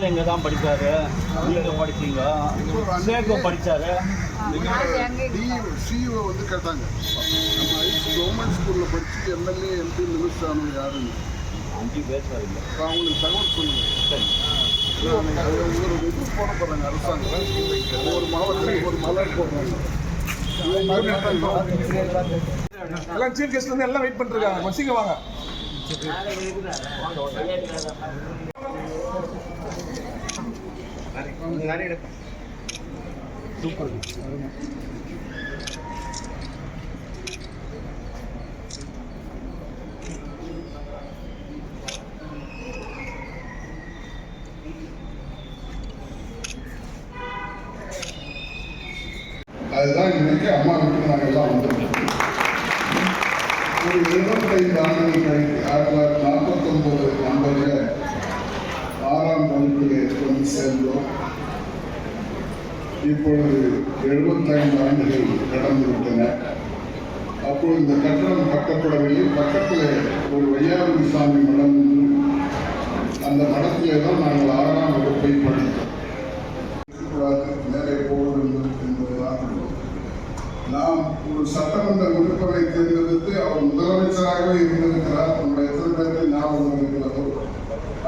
முகமது இங்கே தான் படித்தாரு நீங்கள் படிச்சீங்க சேகு படித்தாரு சிஇஓ வந்து கேட்டாங்க. நம்ம கவர்மெண்ட் ஸ்கூலில் படிச்சு எம்எல்ஏ எம்பி மினிஸ்டர் ஆனவங்க யாருன்னு. அஞ்சு இல்லை அப்ப அவங்களுக்கு தகவல் சொல்லுங்க. சரி. அது ஒரு இது போட போகிறாங்க அரசாங்கம். ஒவ்வொரு மாவட்டத்துக்கு ஒரு மலர் போடுறாங்க. எல்லாம் சீஃப் கெஸ்ட் வந்து எல்லாம் வெயிட் கொஞ்சம் சீக்கிரம் வாங்க. அதுதான் இன்னைக்கு அம்மா வீட்டுக்கு நாங்கள் எல்லாம் வந்திருக்கோம் ஒரு இருபத்தைந்து ஆண்டுகள் கழித்து ஆயிரத்தி தொள்ளாயிரத்தி நாற்பத்தொன்பது நம்பரில் ஆறாம் வகுப்பிலே கொண்டு சேர்ந்தோம் இப்பொழுது எழுபத்தைந்து ஆண்டுகள் கடந்துவிட்டன. அப்போது இந்த கட்டணம் கட்டப்படவில்லை. பக்கத்தில் ஒரு வையாபுரி சாமி மடம் அந்த மடத்திலே தான் நாங்கள் ஆறாம் வகுப்பை படித்தோம். மேலே போவது வேண்டும் என்பதுதான் நாம் ஒரு சட்டமன்ற உறுப்பினரை தேர்ந்தெடுத்து அவர் முதலமைச்சராகவே இருந்திருக்கிறார். நம்முடைய எத்தனை பேருக்கு ஞாபகம் இருக்கிறதோ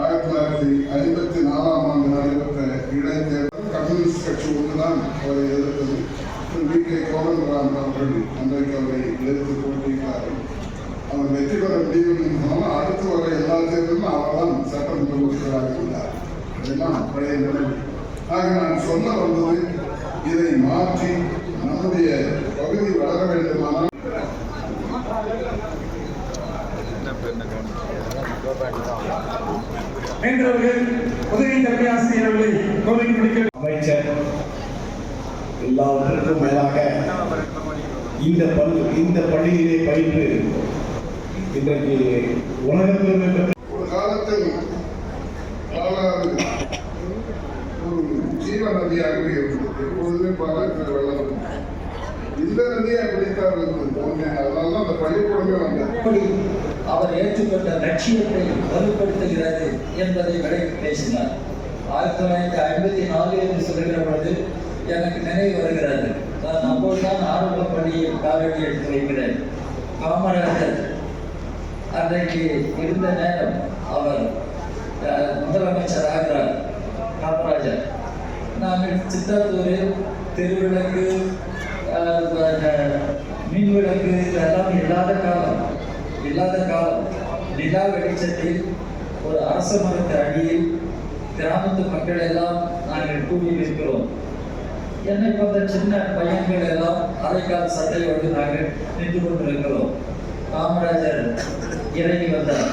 ஆயிரத்தி தொள்ளாயிரத்தி ஐம்பத்தி நாலாம் ஆண்டு நடைபெற்ற இடைத்தேர்தல் அவரை எதிர்த்தது. திரு வி கே கோதண்டராமன் அவர்கள் அன்றைக்கு அவரை எதிர்த்து போட்டியிட்டார்கள். அவர் வெற்றி பெற முடியும் என்றாலும் அடுத்து வர எல்லா தேர்தலும் அவர்தான் சட்டமன்ற உறுப்பினராக இருந்தார் இதெல்லாம் பழைய நிலைமை ஆக நான் சொல்ல வந்தது இதை மாற்றி நம்முடைய பகுதி வளர வேண்டுமானால் வேண்டவர்கள் உதவி தலைமை ஆசிரியர் அவர்களை கோவிலுக்கு எல்லாவற்றிற்கும் மேலாக இந்த பள்ளி இந்த பள்ளியிலே பயின்று இன்றைக்கு உலகத்திலிருந்து பெற்ற ஒரு காலத்தில் ஒரு ஜீவ நதியாகவே இருந்தது. எப்பொழுதுமே பாலாற்று வெள்ளம். இந்த நதி அப்படித்தான் இருந்தது அதனால தான் அந்த பள்ளிக்கூடமே வந்தது. அவர் ஏற்றுக்கொண்ட லட்சியத்தை வலுப்படுத்துகிறது என்பதை விளக்கி பேசினார். ஆயிரத்தி தொள்ளாயிரத்தி ஐம்பத்தி நாலு என்று சொல்லுகிற பொழுது எனக்கு நினைவு வருகிறது. நான் அப்போதுதான் ஆரம்ப பள்ளியில் காவடி எடுத்து வைக்கிறேன் காமராஜர் அன்றைக்கு இருந்த நேரம் அவர் முதலமைச்சர் ஆகிறார். காமராஜர். நாங்கள் சித்தாத்தூரில் திருவிளக்கு அஹ், விளக்கு இதெல்லாம் இல்லாத காலம். இல்லாத காலம். நிலா வெளிச்சத்தில் ஒரு அரச மரத்து அடியில் கிராமத்து மக்கள் எல்லாம் நாங்கள் கூடி நிற்கிறோம் என்னை போன்ற சின்ன பையன்கள் எல்லாம் அரைக்கால் வந்து நாங்கள் நின்று கொண்டிருக்கிறோம். காமராஜர் இறங்கி வந்தார்.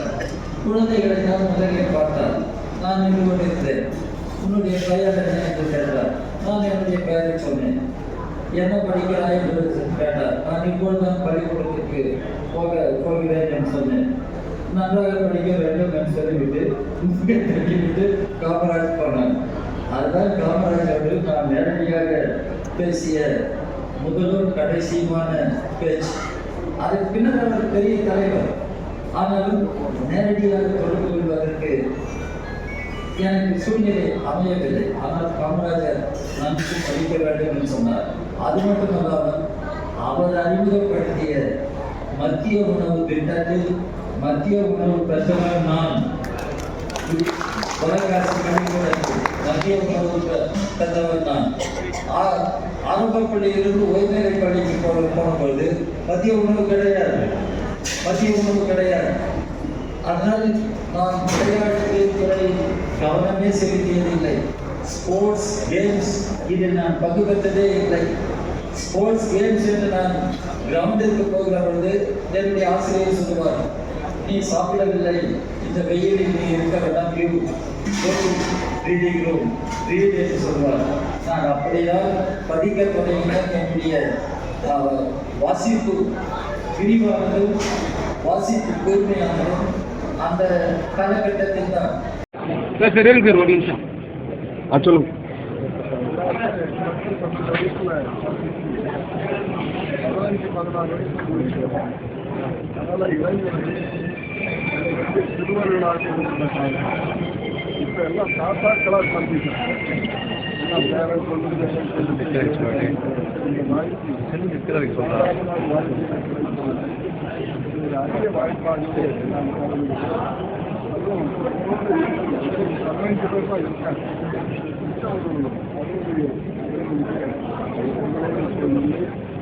குழந்தைகளை நான் முதலில் பார்த்தார். நான் நின்று கொண்டிருந்தேன். உன்னுடைய பெயர் என்ன என்று கேட்டார். நான் என்னுடைய பெயரை சொன்னேன். என்ன படிக்கிறாய் என்று கேட்டார். நான் இப்பொழுதுதான் பள்ளிக்கூடத்திற்கு போக போகிறேன் என்று சொன்னேன். நன்றாக படிக்க வேண்டும் என்று சொல்லிவிட்டு புத்தகத்தை தள்ளிவிட்டு காமராஜ் போனார். நான் பேசிய முதலும் கடைசியுமான பேச்சு. அதுக்கு பின்னர் அவர் பெரிய தலைவர். ஆனாலும் நேரடியாக தொடர்பு கொள்வதற்கு எனக்கு சூழ்நிலை அமையவில்லை. ஆனால் காமராஜர் நன்கு படிக்க வேண்டும் என்று சொன்னார். அது மட்டுமல்லாமல் அவர் அறிமுகப்படுத்திய மத்திய உணவு திட்டத்தில் மத்திய உணவு பெற்றவர் நான் தொலைக்காட்சி கணிப்புகளுக்கு மத்திய உணவு பெ- நான் ஆ- ஆரம்ப பள்ளியிலிருந்து உயர்நிலை பள்ளிக்கு போன போகும்போது மத்திய உணவு கிடையாது மத்திய உணவு கிடையாது அதனால் நான் விளையாட்டு துறை கவனமே செலுத்தியதில்லை. ஸ்போர்ட்ஸ் கேம்ஸ் இதில் நான் பங்கு பெற்றதே இல்லை. ஸ்போர்ட்ஸ் கேம்ஸ் என்று நான் கிரவுண்டிற்கு போகிற பொழுது என்னுடைய ஆசிரியர் சொல்லுவார் நீ சாப்பிடவில்லை. இந்த வெயிலில் நீ இருக்க வேண்டாம் யூ ரீடிங் ரூம் ரீட் என்று சொல்வார். நான் அப்படியால் படிக்க தொடங்கின என்னுடைய வாசிப்பு விரிவானதும் வாசிப்பு கூர்மையானதும் அந்த காலகட்டத்தில் தான். சரி இருக்கு ஒரு நிமிஷம். ஆ சொல்லுங்க. பதினஞ்சு பதினாறு இளைஞர்கள் திருவள்ளுவர் நாங்கள் எல்லாம்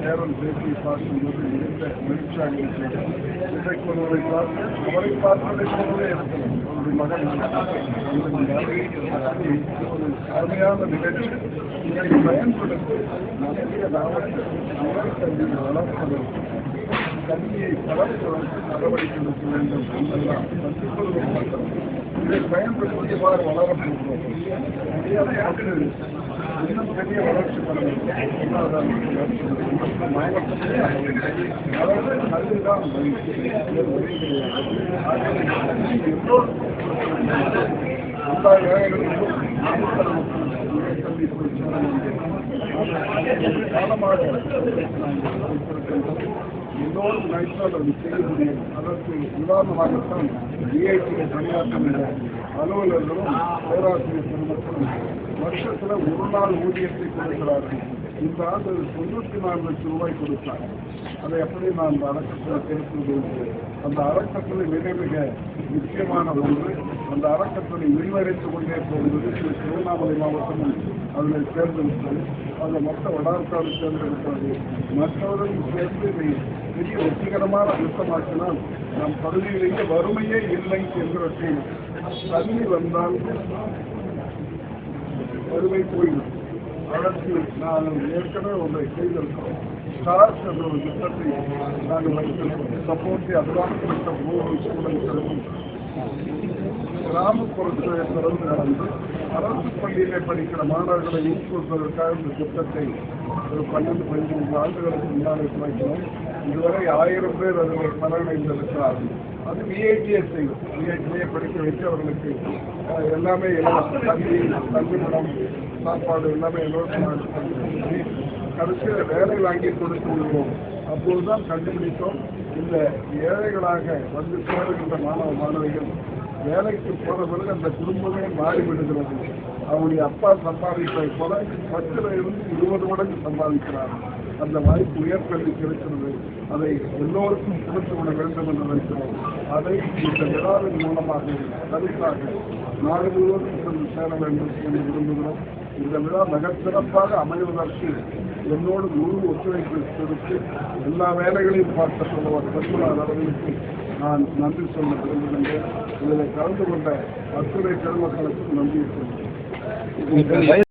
நேரம் பேசி பார்க்கும்போது மிகுந்த மகிழ்ச்சியாக இருக்கிறது இன்றைக்கு ஒருவரை பார்த்து அவரை பார்ப்பதை போலவே இருக்கிறது அவருடைய மகன் ஒரு அருமையான நிகழ்ச்சி இதை பயன்படுத்தி நிறைய லாபத்தை கல்வியை வளர்ப்பதற்கு கல்வியை வளர்ப்பதற்கு நடவடிக்கை எடுக்க வேண்டும் என்பதெல்லாம் கற்றுக்கொள்வது மட்டும் இதை பயன்படுத்தி எவ்வாறு வளரப்போகிறோம் முடியாத மக்கள் இன்னும் பெரிய வளர்ச்சி வளர்ச்சி வழி. காலமாக எல்லோரும் நினைத்தால் அது அதற்கு உதாரணமாகத்தான் டிஐடியில் பணியாற்றுகின்ற அலுவலர்களும் பேராசிரியர் பெருமக்களும் வருஷத்துல ஒரு நாள் ஊதியத்தை கொடுக்கிறார்கள். இந்த ஆண்டு தொண்ணூற்றி நாலு லட்சம் ரூபாய் கொடுத்தார். அதை எப்படி நான் அந்த அறக்கட்டளை தெரிவித்து அந்த அறக்கட்டளை மிக மிக முக்கியமான ஒன்று. அந்த அறக்கட்டளை விரிவடைத்து கொண்டே போகிறது இது திருவண்ணாமலை மாவட்டமும் அதில் தேர்ந்தெடுத்தது அந்த மொத்த வடார்காடு தேர்ந்தெடுத்தது மற்றவர்களும் சேர்ந்து இதை பெரிய வெற்றிகரமான அழுத்தமாக்கினால் நம் பகுதியிலேயே வறுமையே இல்லை என்கிறவற்றை தள்ளி வந்தால் வறுமை போய்விடும் அதற்கு நாங்கள் ஏற்கனவே ஒன்றை செய்திருக்கிறோம். ஸ்டார்ஸ் என்ற ஒரு திட்டத்தை நாங்கள் வைத்திருக்கிறோம். சப்போர்ட்டி அட்வான்ஸ் திட்டம் மூணு ஸ்டூடெண்ட்ஸுக்கும் கிராமப்புறத்தை திறந்து நடந்து அரசு பள்ளியிலே படிக்கிற மாணவர்களை ஊக்குவிப்பதற்காக இந்த திட்டத்தை ஒரு பன்னெண்டு பதினைந்து ஆண்டுகளுக்கு முன்னாலே துவக்கினோம். இதுவரை ஆயிரம் பேர் அதில் பலனடைந்திருக்கிறார்கள் அது விஐடிஎஸ் செய்யும் விஐடிஏ படிக்க வைத்து அவர்களுக்கு எல்லாமே இலவசம் தண்ணி தங்குமிடம் சாப்பாடு எல்லாமே இலவசமாக கடைசியில் வேலை வாங்கி கொடுத்து விடுவோம். அப்போதுதான் கண்டுபிடித்தோம். இந்த ஏழைகளாக வந்து சேருகின்ற மாணவ மாணவிகள் வேலைக்கு போன பிறகு அந்த குடும்பமே மாறிவிடுகிறது. அவருடைய அப்பா சம்பாதிப்பதை போல பத்துல இருந்து இருபது மடங்கு சம்பாதிக்கிறார்கள். அந்த வாய்ப்பு உயர்கல்வி கிடைக்கிறது. அதை எல்லோருக்கும் கொடுத்து விட வேண்டும் என்று நினைக்கிறோம். அதை இந்த விழாவின் மூலமாக கருத்தாக நாடு முழுவதும் சென்று சேர வேண்டும் என்று விரும்புகிறோம். இந்த விழா மிகச்சிறப்பாக அமைவதற்கு என்னோடு முழு ஒத்துழைப்பு கொடுத்து எல்லா வேலைகளையும் பார்த்த சொல்லுவார் பெருமாள் அவர்களுக்கு நான் நன்றி சொல்ல விரும்புகின்றேன். இதில் கலந்து கொண்ட அத்துறை பெருமக்களுக்கும் நன்றி சொல்கிறேன்